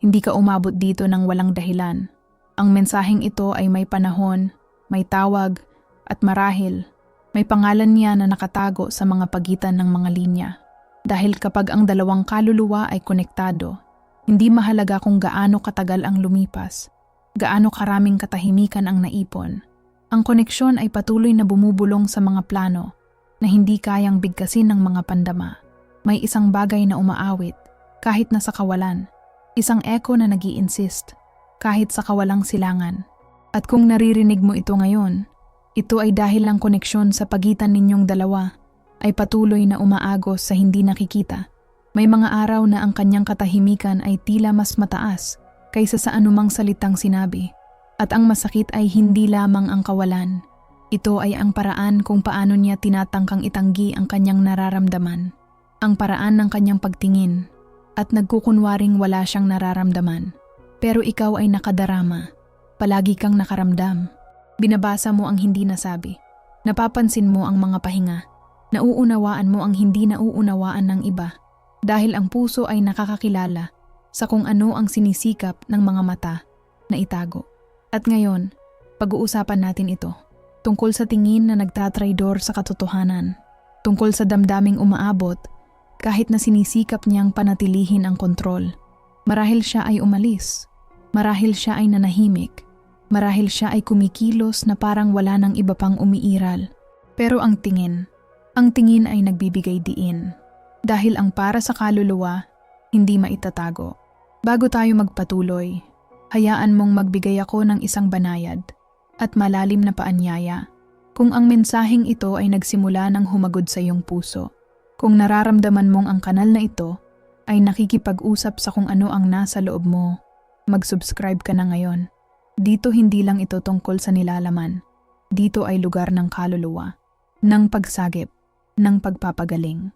Hindi ka umabot dito ng walang dahilan. Ang mensaheng ito ay may panahon, may tawag, at marahil, may pangalan niya na nakatago sa mga pagitan ng mga linya. Dahil kapag ang dalawang kaluluwa ay konektado, hindi mahalaga kung gaano katagal ang lumipas, gaano karaming katahimikan ang naipon. Ang koneksyon ay patuloy na bumubulong sa mga plano na hindi kayang bigkasin ng mga pandama. May isang bagay na umaawit, kahit na sa kawalan. Isang echo na nag insist kahit sa kawalang silangan. At kung naririnig mo ito ngayon, ito ay dahil ang koneksyon sa pagitan ninyong dalawa ay patuloy na umaagos sa hindi nakikita. May mga araw na ang kanyang katahimikan ay tila mas mataas kaysa sa anumang salitang sinabi. At ang masakit ay hindi lamang ang kawalan. Ito ay ang paraan kung paano niya tinatangkang itanggi ang kanyang nararamdaman. Ang paraan ng kanyang pagtingin at nagkukunwaring wala siyang nararamdaman. Pero ikaw ay nakadarama. Palagi kang nakaramdam. Binabasa mo ang hindi nasabi. Napapansin mo ang mga pahinga. Nauunawaan mo ang hindi nauunawaan ng iba. Dahil ang puso ay nakakakilala sa kung ano ang sinisikap ng mga mata na itago. At ngayon, pag-uusapan natin ito. Tungkol sa tingin na nagtatraidor sa katotohanan. Tungkol sa damdaming umaabot kahit na sinisikap niyang panatilihin ang kontrol. Marahil siya ay umalis. Marahil siya ay nanahimik. Marahil siya ay kumikilos na parang wala nang iba pang umiiral. Pero ang tingin, ang tingin ay nagbibigay diin. Dahil ang para sa kaluluwa, hindi maitatago. Bago tayo magpatuloy, hayaan mong magbigay ako ng isang banayad at malalim na paanyaya kung ang mensaheng ito ay nagsimula ng humagod sa iyong puso. Kung nararamdaman mong ang kanal na ito ay nakikipag-usap sa kung ano ang nasa loob mo, mag-subscribe ka na ngayon. Dito hindi lang ito tungkol sa nilalaman. Dito ay lugar ng kaluluwa, ng pagsagip, ng pagpapagaling.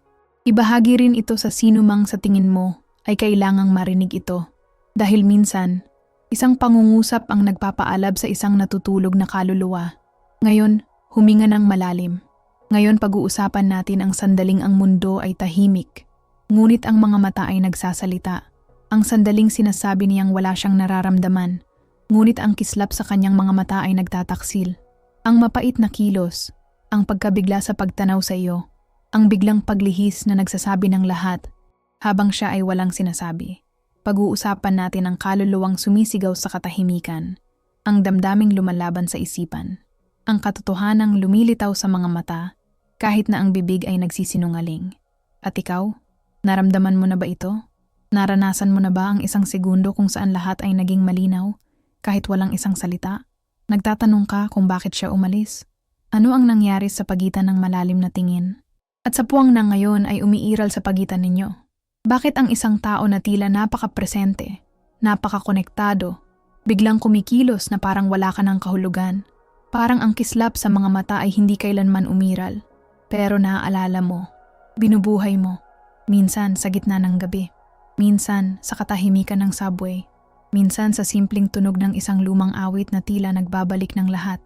Ibahagi rin ito sa sino mang sa tingin mo ay kailangang marinig ito. Dahil minsan, isang pangungusap ang nagpapaalab sa isang natutulog na kaluluwa. Ngayon, huminga ng malalim. Ngayon pag-uusapan natin ang sandaling ang mundo ay tahimik, ngunit ang mga mata ay nagsasalita. Ang sandaling sinasabi niyang wala siyang nararamdaman, ngunit ang kislap sa kanyang mga mata ay nagtataksil. Ang mapait na kilos, ang pagkabigla sa pagtanaw sa iyo, ang biglang paglihis na nagsasabi ng lahat, habang siya ay walang sinasabi. Pag-uusapan natin ang kaluluwang sumisigaw sa katahimikan, ang damdaming lumalaban sa isipan ang katotohanang lumilitaw sa mga mata kahit na ang bibig ay nagsisinungaling. At ikaw, naramdaman mo na ba ito? Naranasan mo na ba ang isang segundo kung saan lahat ay naging malinaw kahit walang isang salita? Nagtatanong ka kung bakit siya umalis? Ano ang nangyari sa pagitan ng malalim na tingin? At sa puwang na ngayon ay umiiral sa pagitan ninyo. Bakit ang isang tao na tila napaka-presente, napaka-konektado, biglang kumikilos na parang wala ka ng kahulugan, Parang ang kislap sa mga mata ay hindi kailanman umiral. Pero naaalala mo, binubuhay mo. Minsan sa gitna ng gabi. Minsan sa katahimikan ng subway. Minsan sa simpleng tunog ng isang lumang awit na tila nagbabalik ng lahat.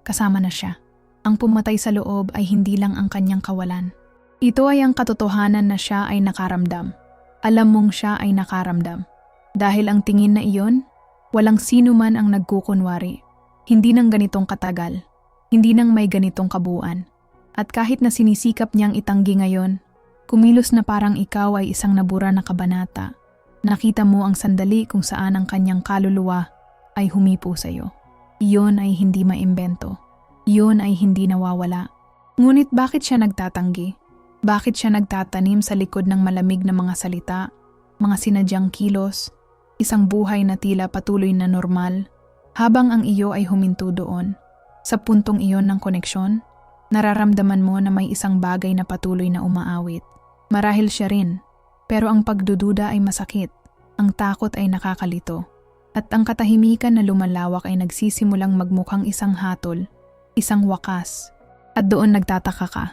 Kasama na siya. Ang pumatay sa loob ay hindi lang ang kanyang kawalan. Ito ay ang katotohanan na siya ay nakaramdam. Alam mong siya ay nakaramdam. Dahil ang tingin na iyon, walang sino man ang nagkukunwari hindi nang ganitong katagal, hindi nang may ganitong kabuuan. At kahit na sinisikap niyang itanggi ngayon, kumilos na parang ikaw ay isang nabura na kabanata. Nakita mo ang sandali kung saan ang kanyang kaluluwa ay humipo sa iyo. Iyon ay hindi maimbento. Iyon ay hindi nawawala. Ngunit bakit siya nagtatanggi? Bakit siya nagtatanim sa likod ng malamig na mga salita, mga sinadyang kilos, isang buhay na tila patuloy na normal, habang ang iyo ay huminto doon, sa puntong iyon ng koneksyon, nararamdaman mo na may isang bagay na patuloy na umaawit. Marahil siya rin, pero ang pagdududa ay masakit, ang takot ay nakakalito, at ang katahimikan na lumalawak ay nagsisimulang magmukhang isang hatol, isang wakas, at doon nagtataka ka.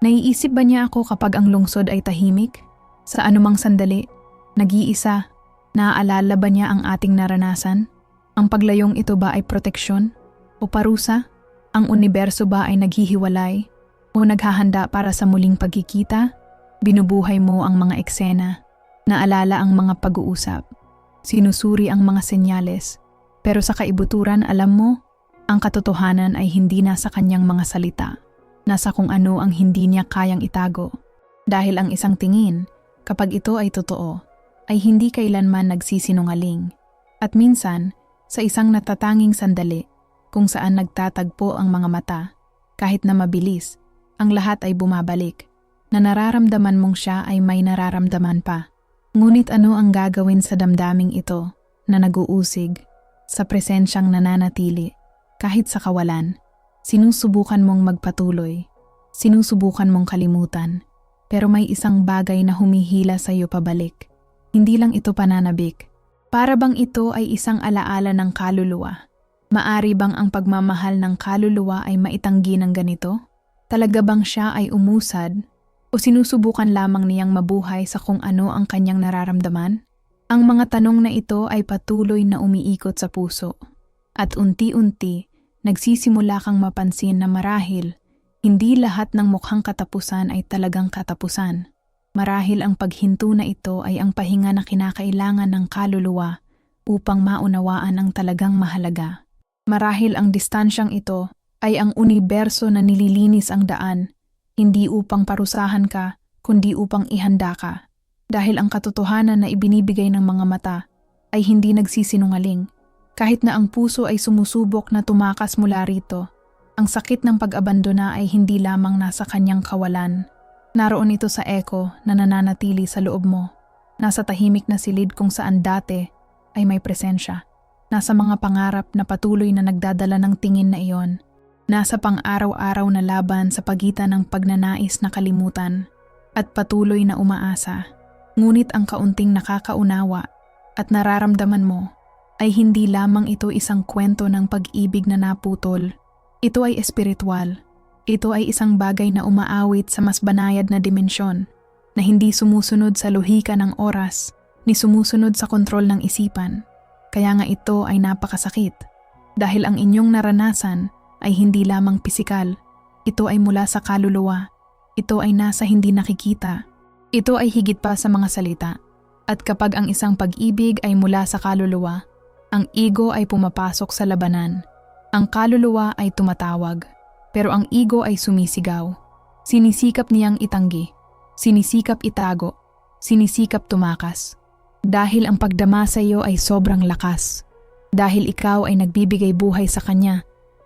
Naiisip ba niya ako kapag ang lungsod ay tahimik? Sa anumang sandali, nag-iisa, naaalala ba niya ang ating naranasan? Ang paglayong ito ba ay proteksyon o parusa? Ang universo ba ay naghihiwalay o naghahanda para sa muling pagkikita? Binubuhay mo ang mga eksena, naalala ang mga pag-uusap, sinusuri ang mga senyales, pero sa kaibuturan alam mo, ang katotohanan ay hindi nasa kanyang mga salita, nasa kung ano ang hindi niya kayang itago. Dahil ang isang tingin, kapag ito ay totoo, ay hindi kailanman nagsisinungaling. At minsan, sa isang natatanging sandali, kung saan nagtatagpo ang mga mata, kahit na mabilis, ang lahat ay bumabalik, na nararamdaman mong siya ay may nararamdaman pa. Ngunit ano ang gagawin sa damdaming ito na naguusig sa presensyang nananatili kahit sa kawalan? Sinusubukan mong magpatuloy, sinusubukan mong kalimutan, pero may isang bagay na humihila sa iyo pabalik. Hindi lang ito pananabik. Para bang ito ay isang alaala ng kaluluwa? Maari bang ang pagmamahal ng kaluluwa ay maitanggi ng ganito? Talaga bang siya ay umusad o sinusubukan lamang niyang mabuhay sa kung ano ang kanyang nararamdaman? Ang mga tanong na ito ay patuloy na umiikot sa puso. At unti-unti, nagsisimula kang mapansin na marahil, hindi lahat ng mukhang katapusan ay talagang katapusan. Marahil ang paghinto na ito ay ang pahinga na kinakailangan ng kaluluwa upang maunawaan ang talagang mahalaga. Marahil ang distansyang ito ay ang universo na nililinis ang daan hindi upang parusahan ka, kundi upang ihanda ka. Dahil ang katotohanan na ibinibigay ng mga mata ay hindi nagsisinungaling. Kahit na ang puso ay sumusubok na tumakas mula rito, ang sakit ng pag-abandona ay hindi lamang nasa kanyang kawalan. Naroon ito sa eko na nananatili sa loob mo. Nasa tahimik na silid kung saan dati ay may presensya. Nasa mga pangarap na patuloy na nagdadala ng tingin na iyon Nasa pang-araw-araw na laban sa pagitan ng pagnanais na kalimutan at patuloy na umaasa. Ngunit ang kaunting nakakaunawa at nararamdaman mo ay hindi lamang ito isang kwento ng pag-ibig na naputol. Ito ay espiritual. Ito ay isang bagay na umaawit sa mas banayad na dimensyon na hindi sumusunod sa lohika ng oras ni sumusunod sa kontrol ng isipan. Kaya nga ito ay napakasakit dahil ang inyong naranasan ay hindi lamang pisikal. Ito ay mula sa kaluluwa. Ito ay nasa hindi nakikita. Ito ay higit pa sa mga salita. At kapag ang isang pag-ibig ay mula sa kaluluwa, ang ego ay pumapasok sa labanan. Ang kaluluwa ay tumatawag, pero ang ego ay sumisigaw. Sinisikap niyang itanggi, sinisikap itago, sinisikap tumakas. Dahil ang pagdama sa iyo ay sobrang lakas. Dahil ikaw ay nagbibigay buhay sa kanya,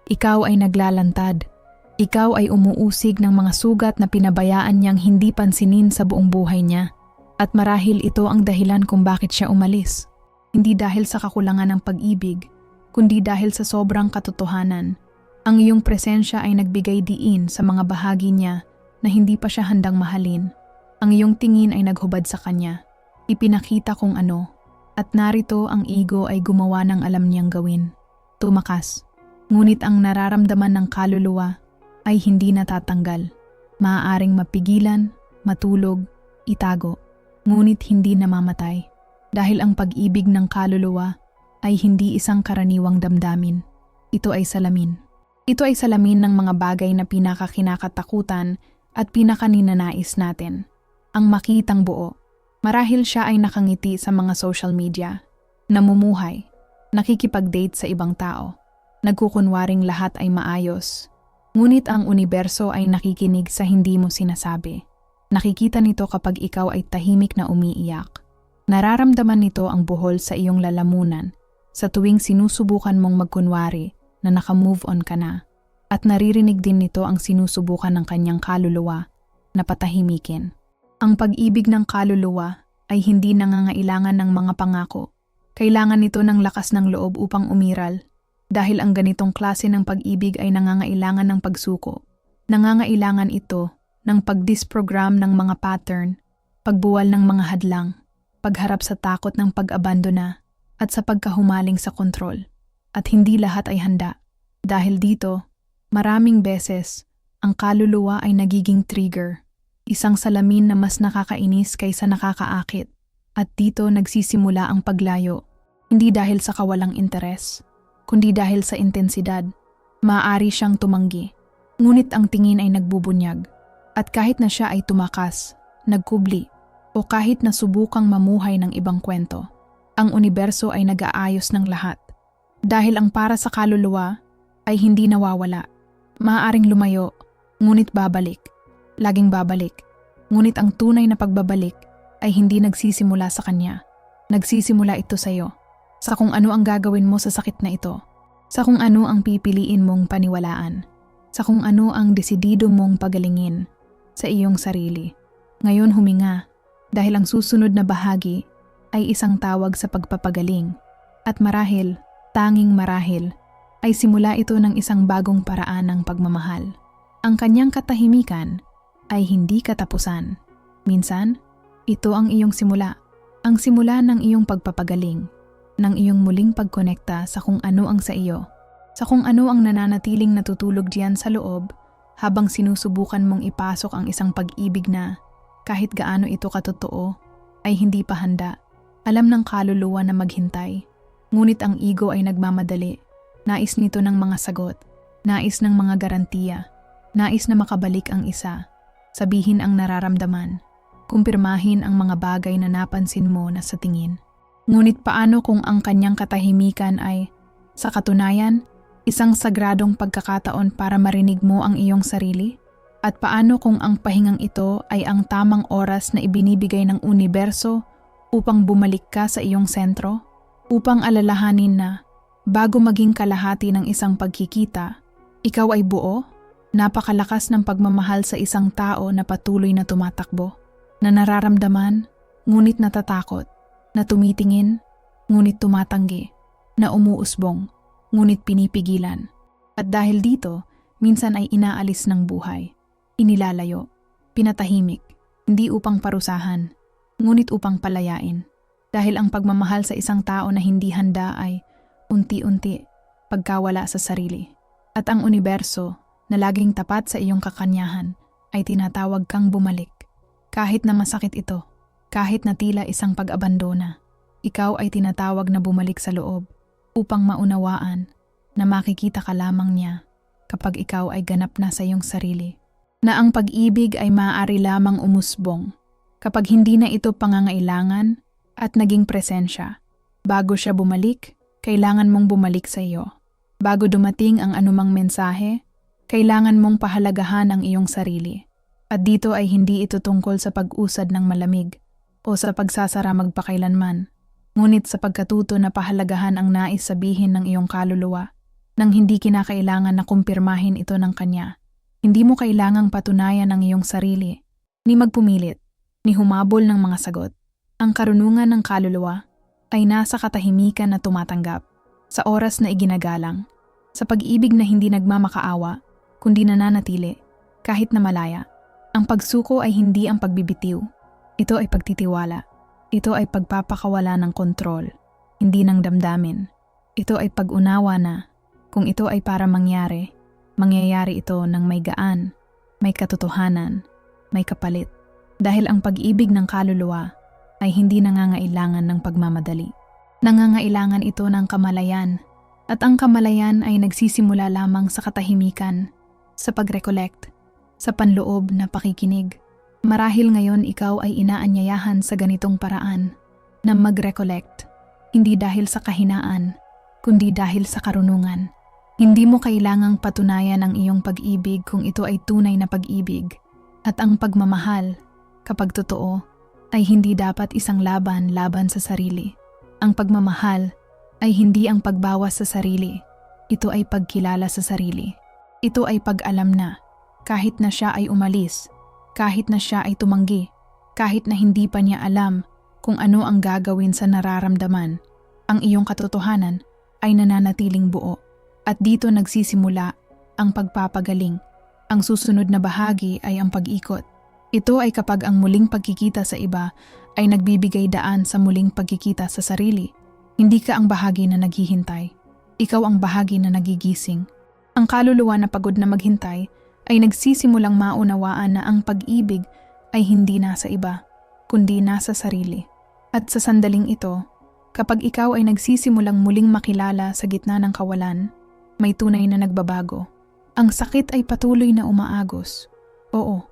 ikaw ay naglalantad. Ikaw ay umuusig ng mga sugat na pinabayaan niyang hindi pansinin sa buong buhay niya. At marahil ito ang dahilan kung bakit siya umalis. Hindi dahil sa kakulangan ng pag-ibig, kundi dahil sa sobrang katotohanan. Ang iyong presensya ay nagbigay diin sa mga bahagi niya na hindi pa siya handang mahalin. Ang iyong tingin ay naghubad sa kanya. Ipinakita kung ano. At narito ang ego ay gumawa ng alam niyang gawin. Tumakas. Ngunit ang nararamdaman ng kaluluwa ay hindi natatanggal. Maaaring mapigilan, matulog, itago, ngunit hindi namamatay. Dahil ang pag-ibig ng kaluluwa ay hindi isang karaniwang damdamin. Ito ay salamin. Ito ay salamin ng mga bagay na pinakakinakatakutan at pinakaninanais natin. Ang makitang buo. Marahil siya ay nakangiti sa mga social media, namumuhay, nakikipag-date sa ibang tao nagkukunwaring lahat ay maayos. Ngunit ang universo ay nakikinig sa hindi mo sinasabi. Nakikita nito kapag ikaw ay tahimik na umiiyak. Nararamdaman nito ang buhol sa iyong lalamunan sa tuwing sinusubukan mong magkunwari na naka-move on ka na. At naririnig din nito ang sinusubukan ng kanyang kaluluwa na patahimikin. Ang pag-ibig ng kaluluwa ay hindi nangangailangan ng mga pangako. Kailangan nito ng lakas ng loob upang umiral dahil ang ganitong klase ng pag-ibig ay nangangailangan ng pagsuko. Nangangailangan ito ng pag-disprogram ng mga pattern, pagbuwal ng mga hadlang, pagharap sa takot ng pag-abandona, at sa pagkahumaling sa kontrol. At hindi lahat ay handa. Dahil dito, maraming beses, ang kaluluwa ay nagiging trigger, isang salamin na mas nakakainis kaysa nakakaakit. At dito nagsisimula ang paglayo, hindi dahil sa kawalang interes, kundi dahil sa intensidad. Maaari siyang tumanggi, ngunit ang tingin ay nagbubunyag. At kahit na siya ay tumakas, nagkubli, o kahit na subukang mamuhay ng ibang kwento, ang universo ay nag-aayos ng lahat. Dahil ang para sa kaluluwa ay hindi nawawala. Maaaring lumayo, ngunit babalik. Laging babalik. Ngunit ang tunay na pagbabalik ay hindi nagsisimula sa kanya. Nagsisimula ito sa iyo. Sa kung ano ang gagawin mo sa sakit na ito. Sa kung ano ang pipiliin mong paniwalaan. Sa kung ano ang desidido mong pagalingin sa iyong sarili. Ngayon huminga dahil ang susunod na bahagi ay isang tawag sa pagpapagaling. At marahil, tanging marahil, ay simula ito ng isang bagong paraan ng pagmamahal. Ang kanyang katahimikan ay hindi katapusan. Minsan, ito ang iyong simula. Ang simula ng iyong pagpapagaling, ng iyong muling pagkonekta sa kung ano ang sa iyo, sa kung ano ang nananatiling natutulog diyan sa loob habang sinusubukan mong ipasok ang isang pag-ibig na, kahit gaano ito katotoo, ay hindi pa handa. Alam ng kaluluwa na maghintay, ngunit ang ego ay nagmamadali. Nais nito ng mga sagot, nais ng mga garantiya, nais na makabalik ang isa, sabihin ang nararamdaman, kumpirmahin ang mga bagay na napansin mo na sa tingin. Ngunit paano kung ang kanyang katahimikan ay, sa katunayan, isang sagradong pagkakataon para marinig mo ang iyong sarili? At paano kung ang pahingang ito ay ang tamang oras na ibinibigay ng universo upang bumalik ka sa iyong sentro? Upang alalahanin na, bago maging kalahati ng isang pagkikita, ikaw ay buo? Napakalakas ng pagmamahal sa isang tao na patuloy na tumatakbo, na nararamdaman, ngunit natatakot, na tumitingin, ngunit tumatanggi, na umuusbong, ngunit pinipigilan. At dahil dito, minsan ay inaalis ng buhay, inilalayo, pinatahimik, hindi upang parusahan, ngunit upang palayain. Dahil ang pagmamahal sa isang tao na hindi handa ay unti-unti pagkawala sa sarili. At ang universo na laging tapat sa iyong kakanyahan ay tinatawag kang bumalik. Kahit na masakit ito, kahit na tila isang pag-abandona, ikaw ay tinatawag na bumalik sa loob upang maunawaan na makikita ka lamang niya kapag ikaw ay ganap na sa iyong sarili. Na ang pag-ibig ay maaari lamang umusbong kapag hindi na ito pangangailangan at naging presensya. Bago siya bumalik, kailangan mong bumalik sa iyo. Bago dumating ang anumang mensahe, kailangan mong pahalagahan ang iyong sarili. At dito ay hindi ito tungkol sa pag-usad ng malamig o sa pagsasara magpakailanman, ngunit sa pagkatuto na pahalagahan ang nais sabihin ng iyong kaluluwa nang hindi kinakailangan na kumpirmahin ito ng kanya. Hindi mo kailangang patunayan ang iyong sarili, ni magpumilit, ni humabol ng mga sagot. Ang karunungan ng kaluluwa ay nasa katahimikan na tumatanggap, sa oras na iginagalang, sa pag-ibig na hindi nagmamakaawa, kundi nananatili, kahit na malaya. Ang pagsuko ay hindi ang pagbibitiw, ito ay pagtitiwala. Ito ay pagpapakawala ng kontrol, hindi ng damdamin. Ito ay pag-unawa na, kung ito ay para mangyari, mangyayari ito ng may gaan, may katotohanan, may kapalit. Dahil ang pag-ibig ng kaluluwa ay hindi nangangailangan ng pagmamadali. Nangangailangan ito ng kamalayan, at ang kamalayan ay nagsisimula lamang sa katahimikan, sa pag-recollect, sa panloob na pakikinig Marahil ngayon ikaw ay inaanyayahan sa ganitong paraan na mag-recollect, hindi dahil sa kahinaan, kundi dahil sa karunungan. Hindi mo kailangang patunayan ang iyong pag-ibig kung ito ay tunay na pag-ibig. At ang pagmamahal, kapag totoo, ay hindi dapat isang laban laban sa sarili. Ang pagmamahal ay hindi ang pagbawas sa sarili. Ito ay pagkilala sa sarili. Ito ay pag-alam na, kahit na siya ay umalis, kahit na siya ay tumanggi, kahit na hindi pa niya alam kung ano ang gagawin sa nararamdaman, ang iyong katotohanan ay nananatiling buo. At dito nagsisimula ang pagpapagaling. Ang susunod na bahagi ay ang pag-ikot. Ito ay kapag ang muling pagkikita sa iba ay nagbibigay daan sa muling pagkikita sa sarili. Hindi ka ang bahagi na naghihintay. Ikaw ang bahagi na nagigising. Ang kaluluwa na pagod na maghintay ay nagsisimulang maunawaan na ang pag-ibig ay hindi nasa iba, kundi nasa sarili. At sa sandaling ito, kapag ikaw ay nagsisimulang muling makilala sa gitna ng kawalan, may tunay na nagbabago. Ang sakit ay patuloy na umaagos. Oo,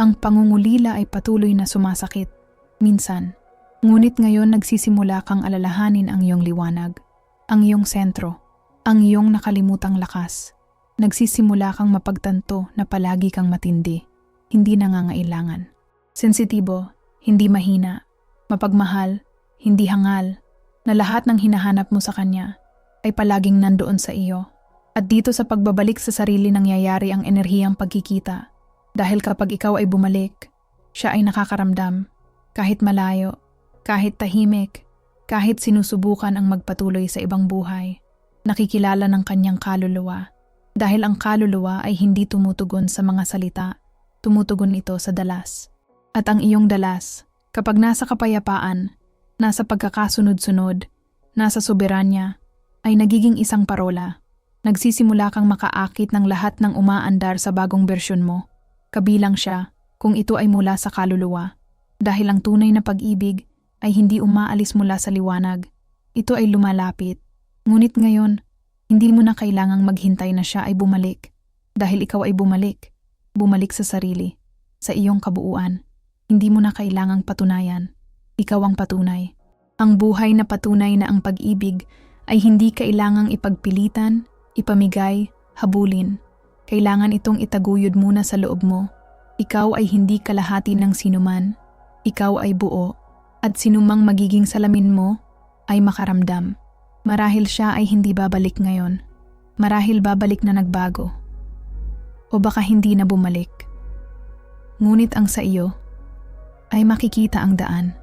ang pangungulila ay patuloy na sumasakit. Minsan, Ngunit ngayon nagsisimula kang alalahanin ang iyong liwanag, ang iyong sentro, ang iyong nakalimutang lakas. Nagsisimula kang mapagtanto na palagi kang matindi, hindi nangangailangan. Sensitibo, hindi mahina, mapagmahal, hindi hangal, na lahat ng hinahanap mo sa kanya ay palaging nandoon sa iyo. At dito sa pagbabalik sa sarili nangyayari ang enerhiyang pagkikita. Dahil kapag ikaw ay bumalik, siya ay nakakaramdam, kahit malayo, kahit tahimik, kahit sinusubukan ang magpatuloy sa ibang buhay. Nakikilala ng kanyang kaluluwa. Dahil ang kaluluwa ay hindi tumutugon sa mga salita, tumutugon ito sa dalas. At ang iyong dalas, kapag nasa kapayapaan, nasa pagkakasunod-sunod, nasa soberanya, ay nagiging isang parola. Nagsisimula kang makaakit ng lahat ng umaandar sa bagong bersyon mo. Kabilang siya kung ito ay mula sa kaluluwa. Dahil ang tunay na pag-ibig ay hindi umaalis mula sa liwanag. Ito ay lumalapit. Ngunit ngayon, hindi mo na kailangang maghintay na siya ay bumalik. Dahil ikaw ay bumalik. Bumalik sa sarili. Sa iyong kabuuan. Hindi mo na kailangang patunayan. Ikaw ang patunay. Ang buhay na patunay na ang pag-ibig ay hindi kailangang ipagpilitan, ipamigay, habulin. Kailangan itong itaguyod muna sa loob mo. Ikaw ay hindi kalahati ng sinuman. Ikaw ay buo. At sinumang magiging salamin mo ay makaramdam. Marahil siya ay hindi babalik ngayon. Marahil babalik na nagbago. O baka hindi na bumalik. Ngunit ang sa iyo ay makikita ang daan.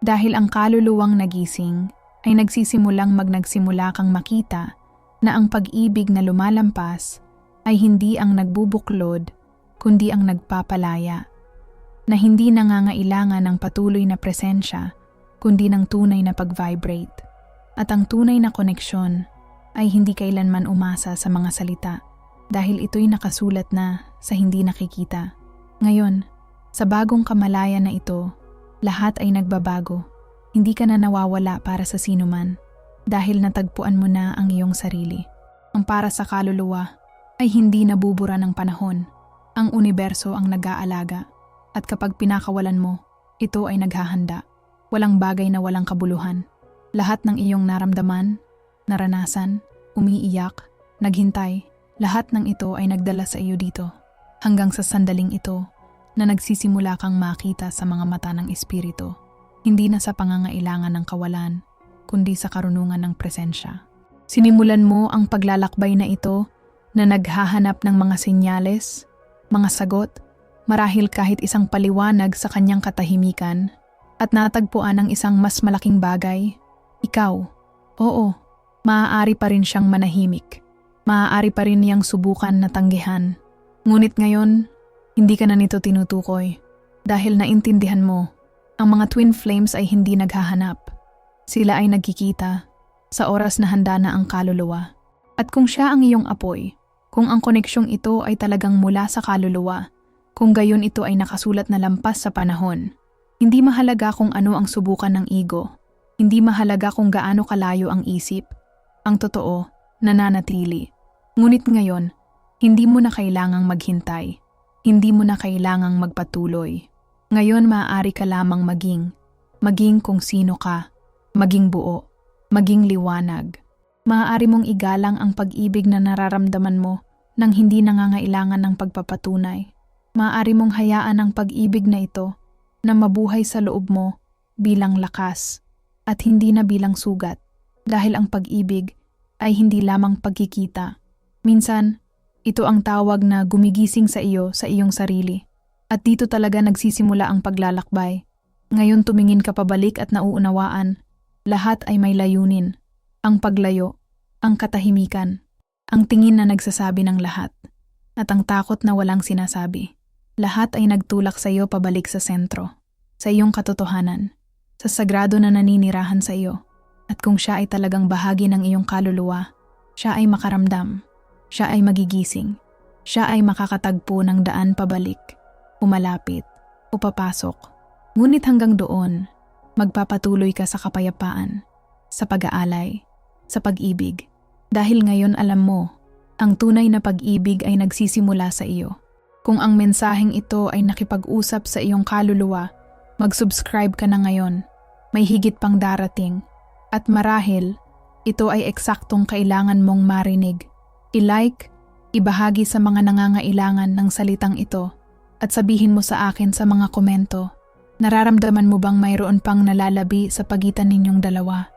Dahil ang kaluluwang nagising ay nagsisimulang magnagsimula kang makita na ang pag-ibig na lumalampas ay hindi ang nagbubuklod kundi ang nagpapalaya. Na hindi nangangailangan ng patuloy na presensya kundi ng tunay na pag-vibrate. At ang tunay na koneksyon ay hindi kailanman umasa sa mga salita dahil ito'y nakasulat na sa hindi nakikita. Ngayon, sa bagong kamalaya na ito, lahat ay nagbabago. Hindi ka na nawawala para sa sinuman dahil natagpuan mo na ang iyong sarili. Ang para sa kaluluwa ay hindi nabubura ng panahon. Ang universo ang nag-aalaga at kapag pinakawalan mo, ito ay naghahanda. Walang bagay na walang kabuluhan. Lahat ng iyong naramdaman, naranasan, umiiyak, naghintay, lahat ng ito ay nagdala sa iyo dito. Hanggang sa sandaling ito na nagsisimula kang makita sa mga mata ng espiritu. Hindi na sa pangangailangan ng kawalan, kundi sa karunungan ng presensya. Sinimulan mo ang paglalakbay na ito na naghahanap ng mga senyales, mga sagot, marahil kahit isang paliwanag sa kanyang katahimikan, at natagpuan ang isang mas malaking bagay ikaw, oo, maaari pa rin siyang manahimik. Maaari pa rin niyang subukan na tanggihan. Ngunit ngayon, hindi ka na nito tinutukoy dahil naintindihan mo, ang mga twin flames ay hindi naghahanap. Sila ay nagkikita sa oras na handa na ang kaluluwa. At kung siya ang iyong apoy, kung ang koneksyong ito ay talagang mula sa kaluluwa, kung gayon ito ay nakasulat na lampas sa panahon, hindi mahalaga kung ano ang subukan ng ego hindi mahalaga kung gaano kalayo ang isip. Ang totoo, nananatili. Ngunit ngayon, hindi mo na kailangang maghintay. Hindi mo na kailangang magpatuloy. Ngayon maaari ka lamang maging. Maging kung sino ka. Maging buo. Maging liwanag. Maaari mong igalang ang pag-ibig na nararamdaman mo nang hindi nangangailangan ng pagpapatunay. Maaari mong hayaan ang pag-ibig na ito na mabuhay sa loob mo bilang lakas at hindi na bilang sugat dahil ang pag-ibig ay hindi lamang pagkikita. Minsan, ito ang tawag na gumigising sa iyo sa iyong sarili. At dito talaga nagsisimula ang paglalakbay. Ngayon tumingin ka pabalik at nauunawaan. Lahat ay may layunin. Ang paglayo, ang katahimikan, ang tingin na nagsasabi ng lahat, at ang takot na walang sinasabi. Lahat ay nagtulak sa iyo pabalik sa sentro, sa iyong katotohanan sa sagrado na naninirahan sa iyo. At kung siya ay talagang bahagi ng iyong kaluluwa, siya ay makaramdam, siya ay magigising, siya ay makakatagpo ng daan pabalik, umalapit, o papasok. Ngunit hanggang doon, magpapatuloy ka sa kapayapaan, sa pag-aalay, sa pag-ibig. Dahil ngayon alam mo, ang tunay na pag-ibig ay nagsisimula sa iyo. Kung ang mensaheng ito ay nakipag-usap sa iyong kaluluwa, mag-subscribe ka na ngayon may higit pang darating. At marahil, ito ay eksaktong kailangan mong marinig. I-like, ibahagi sa mga nangangailangan ng salitang ito at sabihin mo sa akin sa mga komento. Nararamdaman mo bang mayroon pang nalalabi sa pagitan ninyong dalawa?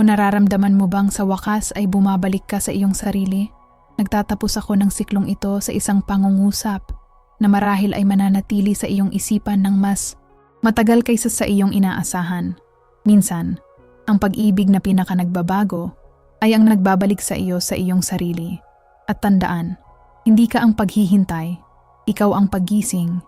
O nararamdaman mo bang sa wakas ay bumabalik ka sa iyong sarili? Nagtatapos ako ng siklong ito sa isang pangungusap na marahil ay mananatili sa iyong isipan ng mas matagal kaysa sa iyong inaasahan. Minsan, ang pag-ibig na pinaka nagbabago ay ang nagbabalik sa iyo sa iyong sarili. At tandaan, hindi ka ang paghihintay, ikaw ang paggising